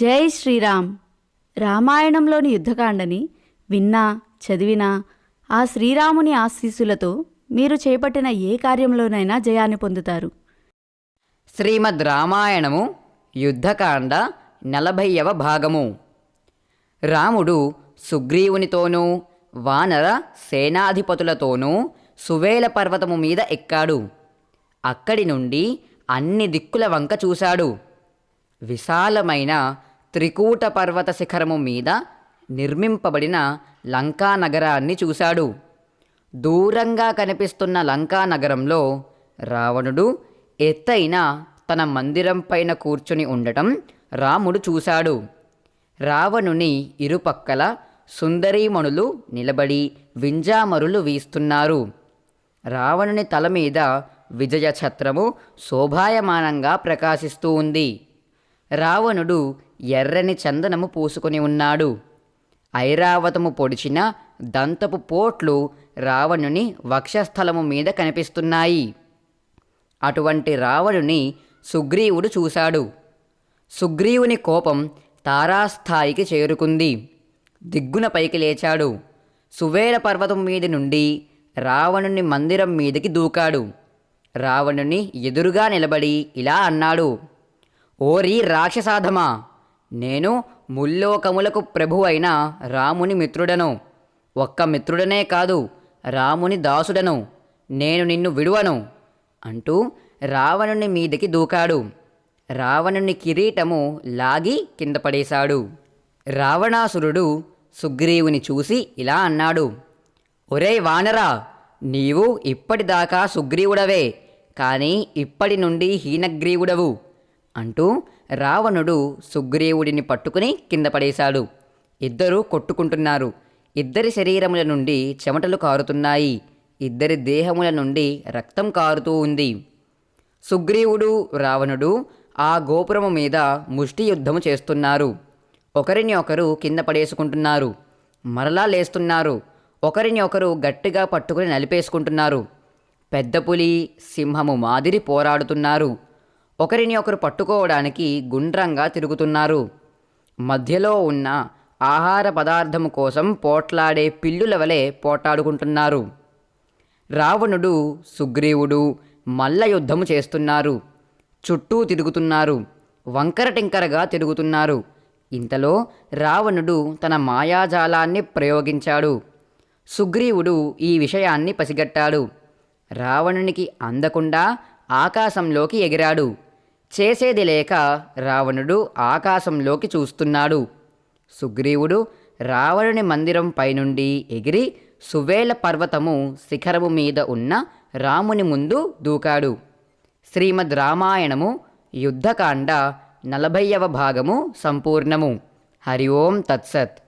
జై శ్రీరామ్. రామాయణంలోని యుద్ధకాండని విన్నా చదివినా ఆ శ్రీరాముని ఆశీస్సులతో మీరు చేపట్టిన ఏ కార్యంలోనైనా జయాన్ని పొందుతారు. శ్రీమద్ రామాయణము యుద్ధకాండ నలభైవ భాగము. రాముడు సుగ్రీవునితోనూ వానర సేనాధిపతులతోనూ సువేల పర్వతము మీద ఎక్కాడు. అక్కడి నుండి అన్ని దిక్కుల వంక చూశాడు. విశాలమైన త్రికూట పర్వత శిఖరము మీద నిర్మింపబడిన లంకా నగరాన్ని చూశాడు. దూరంగా కనిపిస్తున్న లంకా నగరంలో రావణుడు ఎత్తైన తన మందిరం పైన కూర్చుని ఉండటం రాముడు చూశాడు. రావణుని ఇరుపక్కల సుందరీమణులు నిలబడి వింజామరులు వీస్తున్నారు. రావణుని తల మీద విజయ ఛత్రము శోభాయమానంగా ప్రకాశిస్తూ ఉంది. రావణుడు ఎర్రని చందనము పూసుకొని ఉన్నాడు. ఐరావతము పొడిచిన దంతపు పోట్లు రావణుని వక్షస్థలము మీద కనిపిస్తున్నాయి. అటువంటి రావణుని సుగ్రీవుడు చూశాడు. సుగ్రీవుని కోపం తారాస్థాయికి చేరుకుంది. దిగ్గున పైకి లేచాడు. సువేల పర్వతం మీది నుండి రావణుని మందిరం మీదకి దూకాడు. రావణుని ఎదురుగా నిలబడి ఇలా అన్నాడు ఓరి రాక్షసాధమా? నేను ముల్లోకములకు ప్రభువైన రాముని మిత్రుడను. ఒక్క మిత్రుడనే కాదు రాముని దాసుడను. నేను నిన్ను విడువను అంటూ రావణుని మీదకి దూకాడు. రావణుని కిరీటము లాగి కింద పడేశాడు. రావణాసురుడు సుగ్రీవుని చూసి ఇలా అన్నాడు ఒరేయ్ వానరా నీవు ఇప్పటిదాకా సుగ్రీవుడవే కానీ ఇప్పటి నుండి హీనగ్రీవుడవు. అంటూ రావణుడు సుగ్రీవుడిని పట్టుకుని కింద పడేశాడు. ఇద్దరు కొట్టుకుంటున్నారు. ఇద్దరి శరీరముల నుండి చెమటలు కారుతున్నాయి. ఇద్దరి దేహముల నుండి రక్తం కారుతూ ఉంది. సుగ్రీవుడు రావణుడు ఆ గోపురము మీద ముష్టి యుద్ధము చేస్తున్నారు. ఒకరిని ఒకరు కింద పడేసుకుంటున్నారు. మరలా లేస్తున్నారు. ఒకరిని ఒకరు గట్టిగా పట్టుకుని నలిపేసుకుంటున్నారు. పెద్ద పులి సింహము మాదిరి పోరాడుతున్నారు. ఒకరిని ఒకరు పట్టుకోవడానికి గుండ్రంగా తిరుగుతున్నారు. మధ్యలో ఉన్న ఆహార పదార్థము కోసం పోట్లాడే పిల్లుల వలె పోట్లాడుకుంటున్నారు. రావణుడు సుగ్రీవుడు మల్ల యుద్ధము చేస్తున్నారు. చుట్టూ తిరుగుతున్నారు. వంకర టింకరగా తిరుగుతున్నారు. ఇంతలో రావణుడు తన మాయాజాలాన్ని ప్రయోగించాడు. సుగ్రీవుడు ఈ విషయాన్ని పసిగట్టాడు. రావణునికి అందకుండా ఆకాశంలోకి ఎగిరాడు. చేసేది లేక రావణుడు ఆకాశంలోకి చూస్తున్నాడు. సుగ్రీవుడు రావణుని మందిరం పైనుండి ఎగిరి సువేల పర్వతము శిఖరము మీద ఉన్న రాముని ముందు దూకాడు. శ్రీమద్ రామాయణము యుద్ధకాండ నలభైవ భాగము సంపూర్ణము. హరి ఓం తత్సత్.